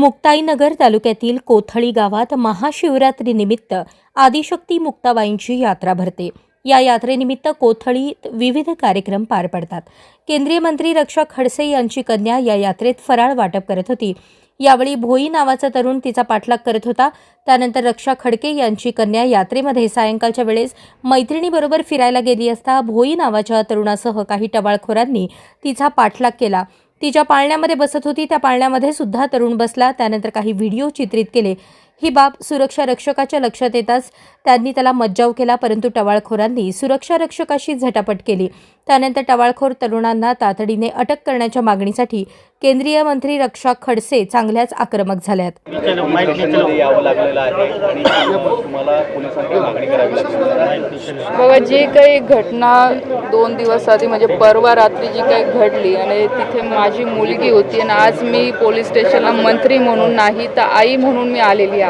मुक्ताईनगर तालुक्यातील कोथळी गावात महाशिवरात्रीनिमित्त आदिशक्ती मुक्ताबाईंची यात्रा भरते. या यात्रेनिमित्त कोथळीत विविध कार्यक्रम पार पडतात. केंद्रीय मंत्री रक्षा खडसे यांची कन्या या यात्रेत फराळ वाटप करत होती. यावेळी भोई नावाचा तरुण तिचा पाठलाग करत होता. त्यानंतर रक्षा खडके यांची कन्या यात्रेमध्ये सायंकाळच्या वेळेस मैत्रिणीबरोबर फिरायला गेली असता भोई नावाच्या तरुणासह काही टवाळखोरांनी तिचा पाठलाग केला. ती ज्या पाळण्यामध्ये बसत होती त्या पाळण्यामध्ये सुद्धा तरुण बसला. त्यानंतर काही व्हिडिओ चित्रित केले. ही बाब सुरक्षा रक्षकाच्या लक्षात येताच त्यांनी त्याला मज्जाव केला परंतु टवाळखोरांनी सुरक्षा रक्षकाशी झटापट केली. त्यानंतर टवाळखोर तरुणांना तातडीने अटक करण्याच्या मागणीसाठी केंद्रीय मंत्री रक्षा खडसे चांगल्याच आक्रमक झाल्यात. बघा जी काही घटना दोन दिवस आधी म्हणजे परवा रात्री जी काही घडली आणि तिथे माझी मुलगी होती आणि आज मी पोलीस स्टेशनला मंत्री म्हणून नाही तर आई म्हणून मी आलेली आहे.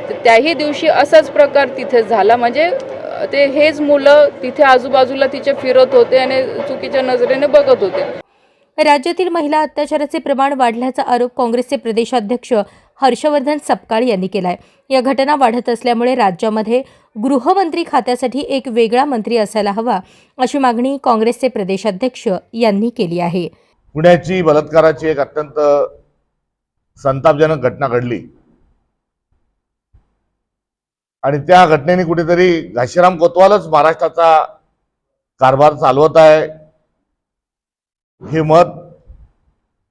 तर त्याही दिवशी असाच प्रकार तिथे झाला. म्हणजे ते हेच मुलं तिथे आजूबाजूला तिचे फिरत होते आणि चुकीच्या नजरेने बघत होते. राज्यातील महिला अत्याचाराचे प्रमाण वाढल्याचा आरोप काँग्रेसचे प्रदेशाध्यक्ष हर्षवर्धन सपकाळ यांनी केलाय. या घटना वाढत असल्यामुळे राज्यामध्ये गृहमंत्री खात्यासाठी एक वेगळा मंत्री असायला हवा अशी मागणी काँग्रेसचे प्रदेशाध्यक्ष यांनी केली आहे. पुण्याची बलात्काराची एक अत्यंत संतापजनक घटना घडली. आणि त्या घटनेने कुठेतरी घाशीराम कोतवालच महाराष्ट्राचा कारभार चालवत आहे. हे मत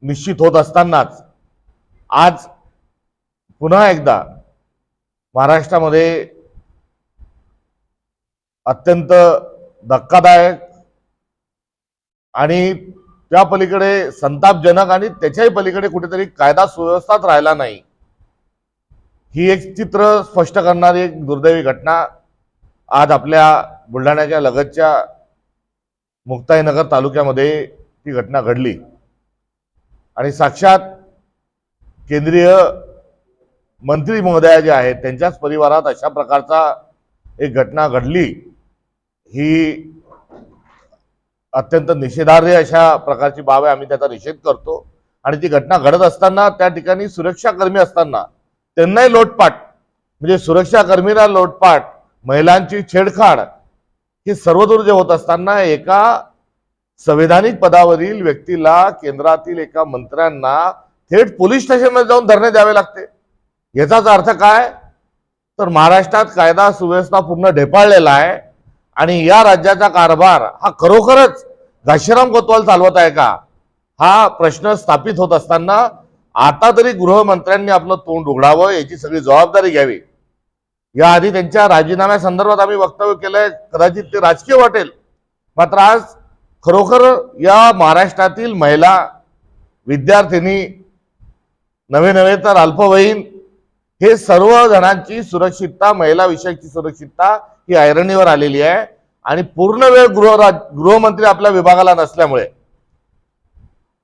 निश्चित होत असतानाच आज पुन्हा एकदा महाराष्ट्रामध्ये अत्यंत धक्कादायक आणि त्या पलीकडे संतापजनक आणि त्याच्याही पलीकडे कुठेतरी कायदा सुव्यवस्थाच राहिला नाही. ही एक चित्र स्पष्ट करणारी एक दुर्दैवी घटना. आज आपल्या बुलढाण्याच्या लगतच्या मुक्ताईनगर तालुक्यामध्ये ती घटना घडली. आणि साक्षात केंद्रीय मंत्री महोदया जे आहेत त्यांच्याच परिवारात अशा प्रकारचा एक घटना घडली. ही अत्यंत निषेधार्ह अशा प्रकारची बाब आहे आम्ही त्याचा निषेध करतो. आणि ती घटना घडत असताना त्या ठिकाणी सुरक्षा कर्मी असताना त्यांनाही लोटपाट म्हणजे सुरक्षा कर्मीला लोटपाट महिलांची छेडछाड ही सर्वदूर जे होत असताना एका संविधानिक पदावरील व्यक्तीला केंद्रातील एका मंत्र्यांना थेट पोलीस स्टेशनमध्ये जाऊन धरणे द्यावे लागते. याचाच अर्थ काय? तर महाराष्ट्रात कायदा सुव्यवस्था पूर्ण ढेपाळलेला आहे आणि या राज्याचा कारभार हा खरोखरच घाशीराम कोतवाल चालवत आहे का? हा प्रश्न स्थापित होत असताना आता तरी गृहमंत्र्यांनी आपलं तोंड उघडावं याची सगळी जबाबदारी घ्यावी. याआधी त्यांच्या राजीनाम्या संदर्भात आम्ही वक्तव्य केलंय कदाचित ते राजकीय वाटेल. मात्र आज खरोखर या महाराष्ट्रातील महिला विद्यार्थिनी नवे नवे तर अल्पवयीन हे सर्व जणांची सुरक्षितता महिला विषयकची सुरक्षितता ही ऐरणीवर आलेली आहे. आणि पूर्ण वेळ गृह गृहमंत्री आपल्या विभागाला नसल्यामुळे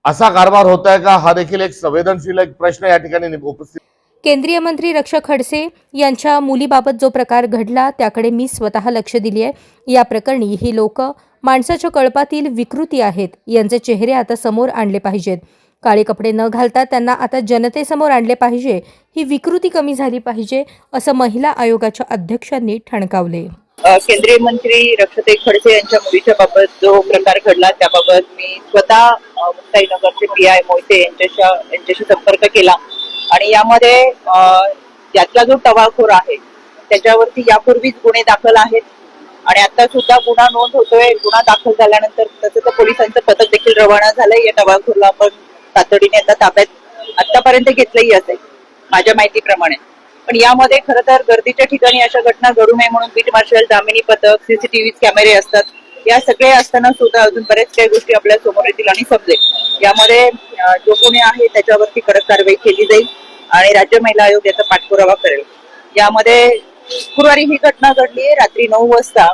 असा कारभार होत आहे का? हा देखील एक संवेदनशील एक प्रश्न या ठिकाणी उपस्थित केंद्रीय मंत्री रक्षा खडसे यांच्या मुलीबाबत जो प्रकार घडला त्याकडे मी स्वतः लक्ष दिली आहे. या प्रकरणी ही लोक माणसाच्या कळपातील विकृती आहेत यांचे चेहरे आता समोर आणले पाहिजेत. काळे कपडे न घालता त्यांना आता जनतेसमोर आणले पाहिजे. ही विकृती कमी झाली पाहिजे असं महिला आयोगाच्या अध्यक्षांनी ठणकावले. केंद्रीय मंत्री रक्षते खडसे यांच्या मुलीच्या बाबत जो प्रकार घडला त्याबाबत मी स्वतः मुक्ताईनगरचे पी आय मोहिते यांच्याशा यांच्याशी संपर्क केला. आणि यामध्ये यातला जो टवाखोर आहे त्याच्यावरती यापूर्वीच गुन्हे दाखल आहेत. आणि आता सुद्धा गुन्हा नोंद होतोय. गुन्हा दाखल झाल्यानंतर तसं तर पोलिसांचं पथक देखील रवाना झालंय. या टवाखोरला आपण तातडीने आता ताब्यात आतापर्यंत घेतलंही असेल माझ्या माहितीप्रमाणे. पण यामध्ये खरं तर गर्दीच्या ठिकाणी अशा घटना घडू नये म्हणून बीट मार्शल दामिनी पथक सीसीटीव्ही कॅमेरे असतात. या सगळे असताना सुद्धा अजून बऱ्याच काही गोष्टी आपल्यासमोर येतील आणि समजेल यामध्ये जो कोणी आहे त्याच्यावरती कडक कारवाई केली जाईल आणि राज्य महिला आयोग याचा पाठपुरावा करेल. यामध्ये शुक्रवारी ही घटना घडली रात्री नऊ वाजता.